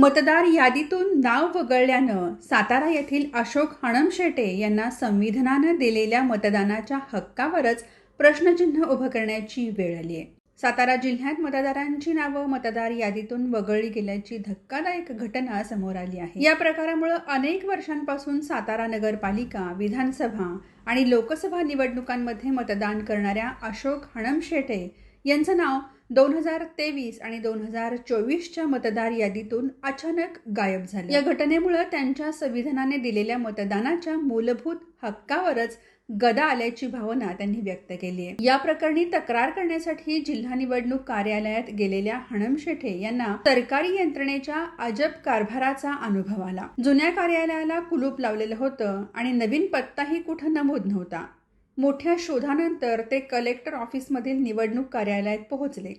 मतदार यादीतून नाव वगळल्यानं सातारा येथील अशोक हणमशेटे यांना संविधानानं दिलेल्या मतदानाच्या हक्कावरच प्रश्नचिन्ह उभं करण्याची वेळ आली आहे. सातारा जिल्ह्यात मतदारांची नावं मतदार यादीतून वगळली गेल्याची धक्कादायक घटना समोर आली आहे. या प्रकारामुळे अनेक वर्षांपासून सातारा नगरपालिका विधानसभा आणि लोकसभा निवडणुकांमध्ये मतदान करणाऱ्या अशोक हणमशेटे यांचं नाव दोन हजार तेवीस आणि दोन हजार चोवीसच्या मतदार यादीतून अचानक गायब झाले. या घटनेमुळे त्यांच्या संविधानाने दिलेल्या मतदानाच्या मूलभूत हक्कावरच गदा आल्याची भावना त्यांनी व्यक्त केली आहे. या प्रकरणी तक्रार करण्यासाठी जिल्हा निवडणूक कार्यालयात गेलेल्या हणमशेठे यांना सरकारी यंत्रणेच्या अजब कारभाराचा अनुभव आला. जुन्या कार्यालयाला कुलूप लावलेलं होतं आणि नवीन पत्ताही कुठं नमूद नव्हता. मोठ्या शोधानंतर ते कलेक्टर ऑफिसमधील निवडणूक कार्यालयात पोहोचले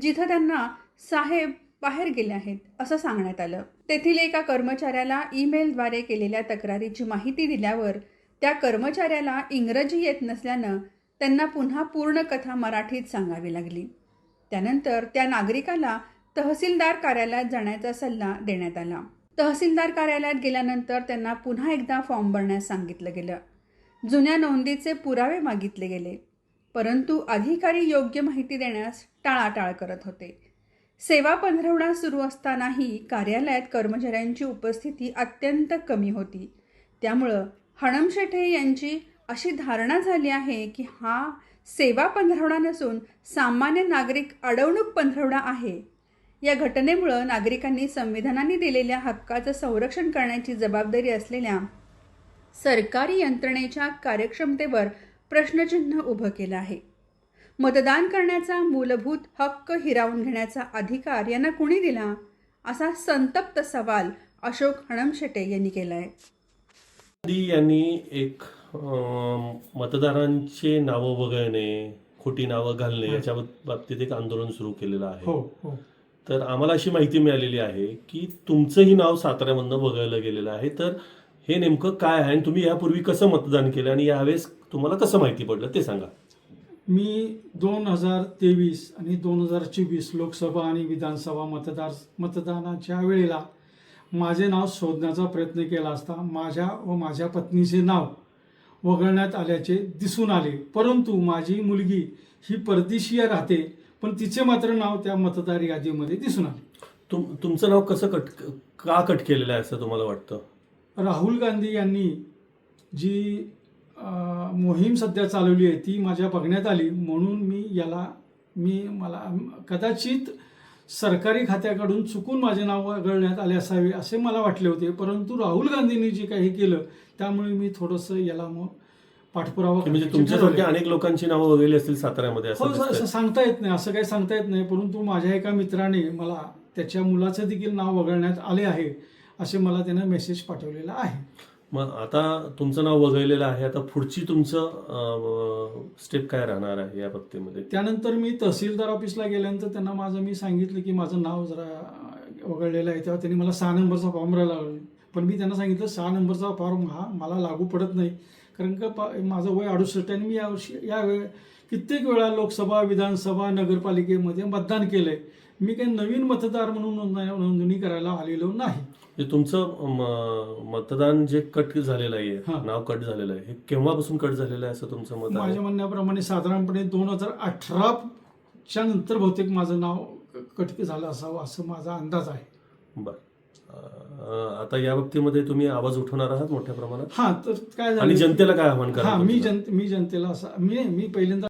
जिथं त्यांना साहेब बाहेर गेले आहेत असं सांगण्यात आलं. तेथील एका कर्मचाऱ्याला ईमेलद्वारे केलेल्या तक्रारीची माहिती दिल्यावर त्या कर्मचाऱ्याला इंग्रजी येत नसल्यानं त्यांना पुन्हा पूर्ण कथा मराठीत सांगावी लागली. त्यानंतर त्या नागरिकाला तहसीलदार कार्यालयात जाण्याचा सल्ला देण्यात आला. तहसीलदार कार्यालयात गेल्यानंतर त्यांना पुन्हा एकदा फॉर्म भरण्यास सांगितलं गेलं. जुन्या नोंदीचे पुरावे मागितले गेले परंतु अधिकारी योग्य माहिती देण्यास टाळाटाळ करत होते. सेवा पंधरवडा सुरू असतानाही कार्यालयात कर्मचाऱ्यांची उपस्थिती अत्यंत कमी होती. त्यामुळं हणमशेठे यांची अशी धारणा झाली आहे की हा सेवा पंधरवडा नसून सामान्य नागरिक अडवणूक पंधरवडा आहे. या घटनेमुळं नागरिकांनी संविधानाने दिलेल्या हक्काचं संरक्षण करण्याची जबाबदारी असलेल्या सरकारी यंत्रणेच्या कार्यक्षमतेवर प्रश्नचिन्ह उभं केलं आहे. मतदान करण्याचा मूलभूत हक्क हिरावून घेण्याचा अधिकार यांना कुणी दिला? असा संतप्त सवाल अशोक हणमशेटे यांनी केला आहे मोदी यांनी एक मतदारांचे नावं वगळणे खोटी नावं घालणे याच्या बाबतीत एक आंदोलन सुरू केलेलं आहे. हो हो. तर आम्हाला अशी माहिती मिळालेली आहे की तुमचंही नाव साताऱ्यामधनं वगळलं गेलेलं आहे. तर हे नेमकं काय आहे आणि तुम्ही यापूर्वी कसं मतदान केलं आणि यावेळेस तुम्हाला कसं माहिती पडलं ते सांगा. मी दोन हजार तेवीस आणि दोन हजार चोवीस लोकसभा आणि विधानसभा मतदार मतदानाच्या वेळेला माझे नाव शोधण्याचा प्रयत्न केला असता माझ्या व माझ्या पत्नीचे नाव वगळण्यात आल्याचे दिसून आले. परंतु माझी मुलगी ही परदेशीय राहते पण तिचे मात्र नाव त्या मतदार यादीमध्ये दिसून आले. तुम तुमचं नाव कसं कट का कट केलेलं आहे असं तुम्हाला वाटतं? राहुल गांधी यांनी जी मोहीम सध्या चालवली आहे ती माझ्या बघण्यात आली म्हणून मी याला मी मला कदाचित सरकारी खात्याकडून चुकून माझे नाव वगळण्यात आले असावे असे मला वाटले होते परंतु राहुल गांधींनी जे काही केलं त्यामुळे मी थोडंसं याला मग पाठपुरावा म्हणजे तुमच्यासारख्या. अनेक लोकांची नावं वगळली असतील साताऱ्यामध्ये हो असं. सांगता येत नाही असं काही सांगता येत नाही परंतु माझ्या एका मित्राने मला त्याच्या मुलाचं देखील नाव वगळण्यात आले आहे असे मला त्यानं मेसेज पाठवलेला आहे. मग आता तुमचं नाव वगळलेलं आहे. आता पुढची तुमचं स्टेप काय राहणार आहे या बाबतीमध्ये? त्यानंतर मी तहसीलदार ऑफिसला गेल्यानंतर त्यांना माझं मी सांगितलं की माझं नाव जरा वगळलेलं आहे. तेव्हा त्यांनी मला सहा नंबरचा फॉर्म राहिला पण मी त्यांना सांगितलं सहा नंबरचा फॉर्म हा मला लागू पडत नाही. कारण का पा माझं वय अडुसष्ट आणि मी यावर्षी या वेळ कित्येक वेळा लोकसभा विधानसभा नगरपालिकेमध्ये मतदान केलं आहे मी काही नवीन मतदार म्हणून नोंदणी करायला आलेलो नाही. तुमचं म- मतदान जे कट झालेलं आहे हां. नाव कट झालेलं आहे हे केव्हापासून कट झालेलं आहे असं तुमचं मत आहे? माझ्या म्हणण्याप्रमाणे साधारणपणे दोन हजार अठराच्या नंतर बहुतेक माझं नाव कटके झालं असावं असं माझा अंदाज आहे. बर. अं, आता या बाबतीमध्ये तुम्ही आवाज उठवणार आहात मोठ्या प्रमाणात? हा तर काय आणि झालं जनतेला काय आव्हान हा करा मी जन मी जनतेला असं मी मी पहिल्यांदा